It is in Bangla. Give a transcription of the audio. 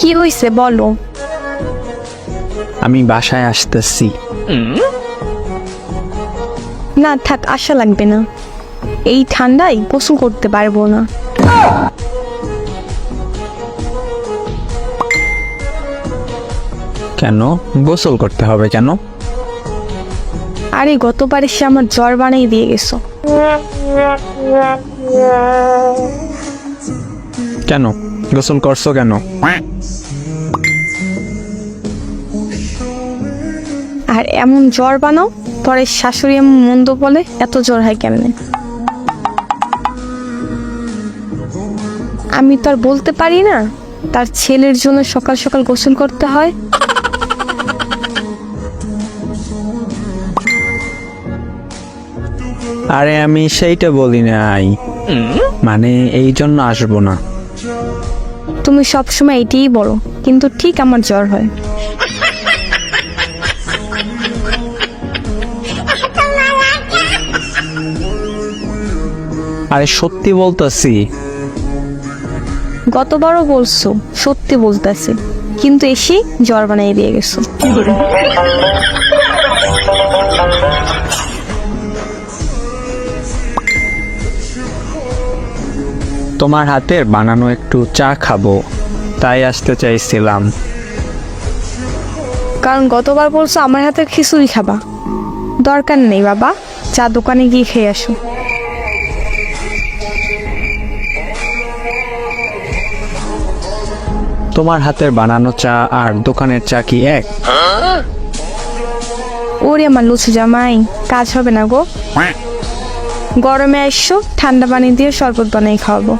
কি হয়েছে বলো? আমি বাসায় আসতেছি। না থাক আশা লাগবে না। এই ঠান্ডায় গোসল করতে পারব না। কেন? গোসল করতে হবে কেন? আরে গতবার এসে আমার জ্বর বানিয়ে দিয়ে গেছো। কেন? গোসল করছ কেন? আর এমন জ্বর বানাও পরে শাশুড়ি এমন মন্দ বলে এত জ্বর হয় কেমনে? আমি তো আর বলতে পারি না তার ছেলের জন্য সকাল সকাল গোসল করতে হয়। আরে আমি সেইটা বলি নাই। মানে এই জন্য আসব না। তুমি সবসময় এটাই বলো কিন্তু ঠিক আমার জ্বর হয়। আরে সত্যি বলতেছি। গতবারও বলছো সত্যি বলতেছে কিন্তু এসে জ্বর বানিয়ে দিয়ে গেছো। তোমার হাতের বানানো একটু চা খাব তাই আসতে চাইছিলাম। কারণ গতবার বলছো আমার হাতের খিচুড়ি খাবা। দরকার নেই বাবা চা দোকানে গিয়ে খেয়ে আসো। তোমার হাতের বানানো চা আর দোকানের চা কি এক? ওরে আমার লুচি জামাই কাজ হবে না গো। গরমে আসছো ঠান্ডা পানি দিয়ে শরবত বানিয়ে খাওয়াবো।